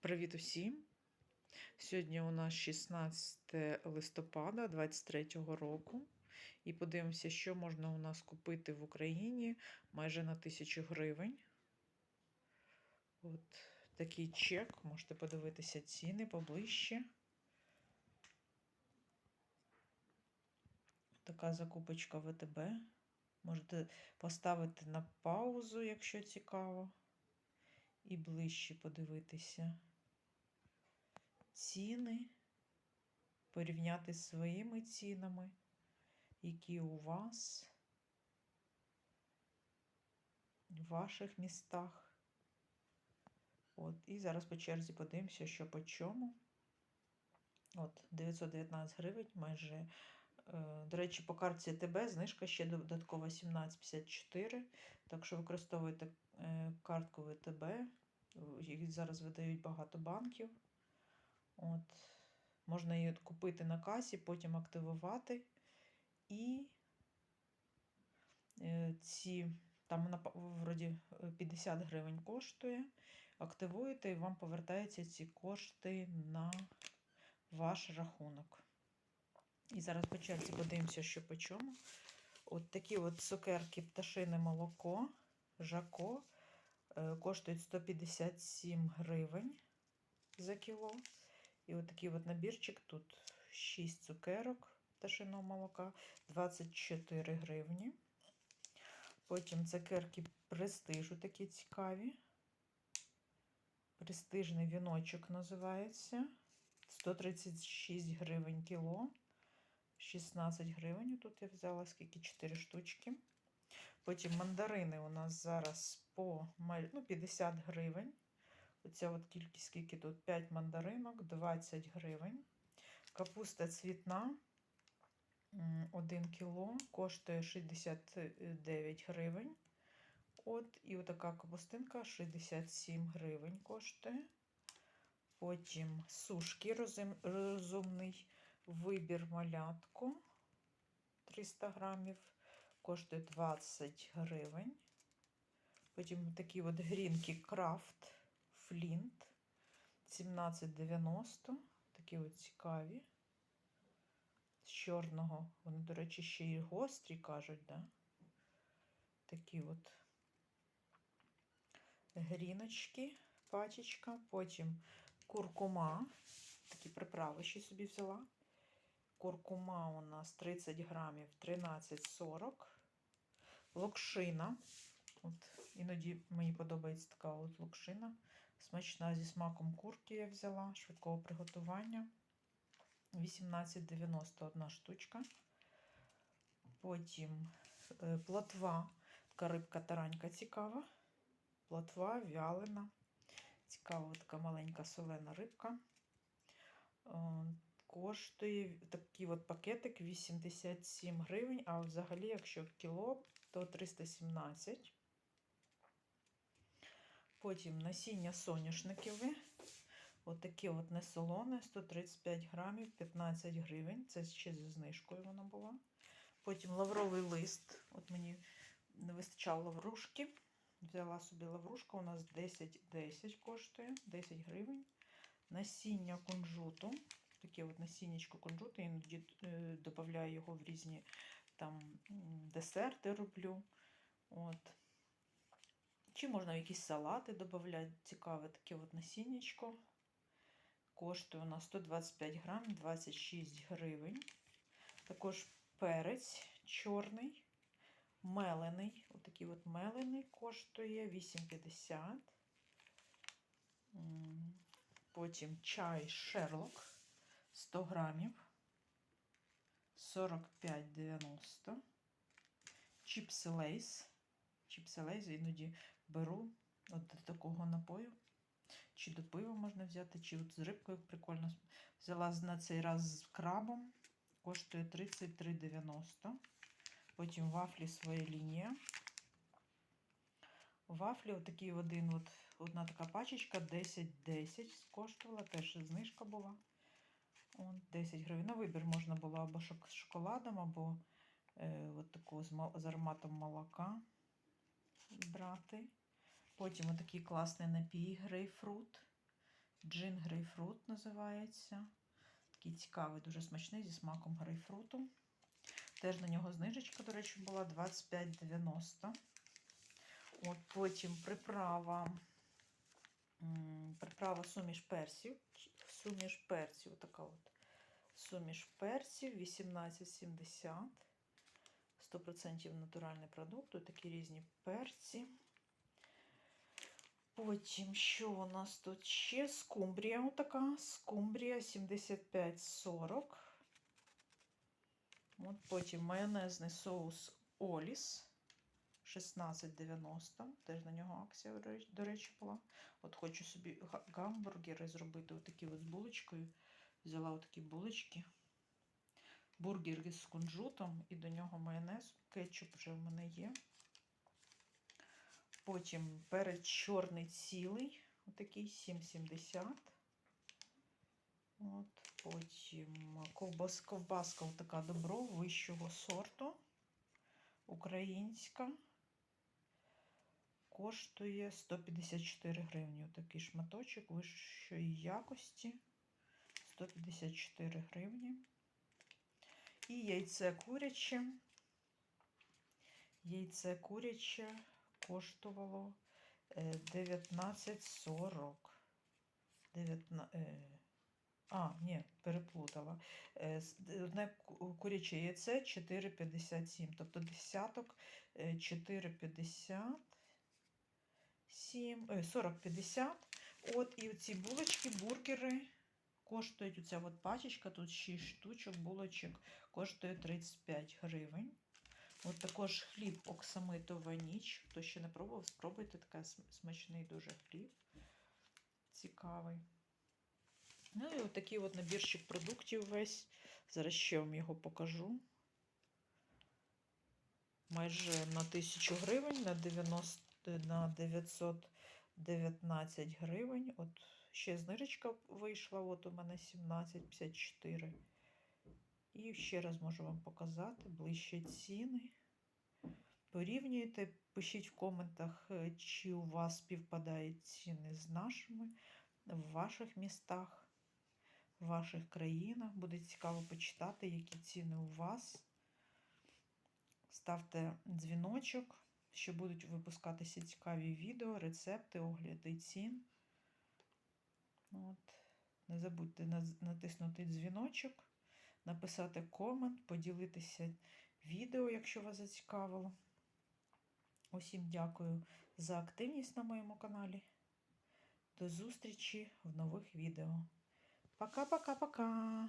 Привіт усім! Сьогодні у нас 16 листопада 2023 року. І подивимося, що можна у нас купити в Україні майже на 1000 гривень. От такий чек. Можете подивитися ціни поближче. Така закупочка ВТБ. Можете поставити на паузу, якщо цікаво, і ближче подивитися ціни, порівняти з своїми цінами, які у вас в ваших містах. От, і зараз по черзі подивимося, що по чому. От, 919 гривень майже. Е, До речі, по картці ТБ знижка ще додаткова 17,54. Так що використовуйте е, картку ВТБ. Їх зараз видають багато банків. От. Можна її купити на касі, потім активувати. І е, ці, там вона вроді 50 гривень коштує. Активуєте і вам повертаються ці кошти на ваш рахунок. І зараз по черзі подивимося, що по чому. От такі от цукерки пташине молоко, жако е, коштують 157 гривень за кіло. І от такий от набірчик. Тут 6 цукерок пташиного молока, 24 гривні. Потім цукерки престижу такі цікаві. Престижний віночок називається. 136 гривень кіло. 16 гривень. Тут я взяла скільки 4 штучки. Потім мандарини у нас зараз по ну, 50 гривень. Оця от кількість, скільки тут 5 мандаринок, 20 гривень. Капуста цвітна 1 кіло, коштує 69 гривень. От, І отака капустинка 67 гривень коштує. Потім сушки розумний вибір малятку 300 грамів, коштує 20 гривень. Потім такі от грінки крафт флінт 17,90. Такі от цікаві. З чорного. Вони, до речі, ще й гострі кажуть, да? Такі от гріночки, пачечка, потім куркума. Такі приправи ще собі взяла. Куркума у нас 30 грамів 13,40. Локшина. От Іноді мені подобається така от локшина. Смачна зі смаком курки я взяла, швидкого приготування. 18,91 штучка. Потім е, плотва, така рибка таранька цікава. Плотва вялена. Цікава така маленька солена рибка. Е, коштує такий от пакетик 87 гривень, а взагалі, якщо кіло, то 317 Потім насіння соняшникове. Отакі от, несолоне, 135 грамів, 15 гривень. Це ще зі знижкою вона була. Потім лавровий лист. От мені не вистачало лаврушки. Взяла собі лаврушку, у нас 10 10 коштує, 10 гривень. Насіння кунжуту. Таке от насіннячко кунжуту, іноді е, додаю його в різні там десерти роблю. От. Чи можна якісь салати додати, цікаве таке от насіннячко. Коштує у нас 125 грам, 26 гривень. Також перець чорний, мелений. Отакий от мелений коштує 8,50. Потім чай шерлок 100 грамів, 45,90. Чіпси лейс. Чіпси лейс іноді беру от до такого напою. Чи до пива можна взяти, чи от з рибкою прикольно. Взяла на цей раз з крабом, коштує 33,90. Потім вафлі своя лінія. Вафлі отакий один, от, одна така пачечка 10-10 коштувала, теж знижка була. От, 10 гривень. На вибір можна було або з шоколадом, або е, от такого з, з ароматом молока брати. Потім отакий класний напій грейпфрут Джин грейпфрут називається. Такий цікавий, дуже смачний зі смаком грейпфруту. Теж на нього знижечка, до речі, була 25,90. От потім приправа. Приправа суміш персів. Суміш перців, така от. Суміш перців 18,70. 100% натуральний продукт. Такі різні перці. Потім, що у нас тут ще? Скумбрія отака. Скумбрія 75,40. От потім майонезний соус Оліс 16,90. Теж на нього акція, до речі, була. От хочу собі гамбургери зробити отакі от з булочкою. Взяла отакі булочки. Бургер з кунжутом і до нього майонез. Кетчуп вже в мене є. Потім перець чорний цілий, отакий 7,70. От, потім ковбас, ковбаска така добро вищого сорту. Українська. Коштує 154 гривні. Отакий шматочок вищої якості. 154 гривні. І яйце куряче. Яйце куряче коштувало е, 19,40. 19, е, а, ні, переплутала. Е, Одне куряче яйце 4,57. Тобто десяток е, 4,57, е, 40,50. От і ці булочки, бургери коштують, оця от пачечка, тут 6 штучок булочок, коштує 35 гривень. От також хліб оксамитова ніч. Хто ще не пробував, спробуйте такий смачний дуже хліб. Цікавий. Ну і от такий от набірчик продуктів весь. Зараз ще вам його покажу. Майже на 1000 гривень, на 90, на 919 гривень. От ще знижечка вийшла, от у мене 17,54. І ще раз можу вам показати ближче ціни. Порівнюйте, пишіть в коментах, е, чи у вас співпадають ціни з нашими в ваших містах, в ваших країнах. Буде цікаво почитати, які ціни у вас. Ставте дзвіночок, що будуть випускатися цікаві відео, рецепти, огляди цін. От. Не забудьте натиснути дзвіночок, написати комент, поділитися відео, якщо вас зацікавило. Усім дякую за активність на моєму каналі. До зустрічі в нових відео. Пока-пока-пока!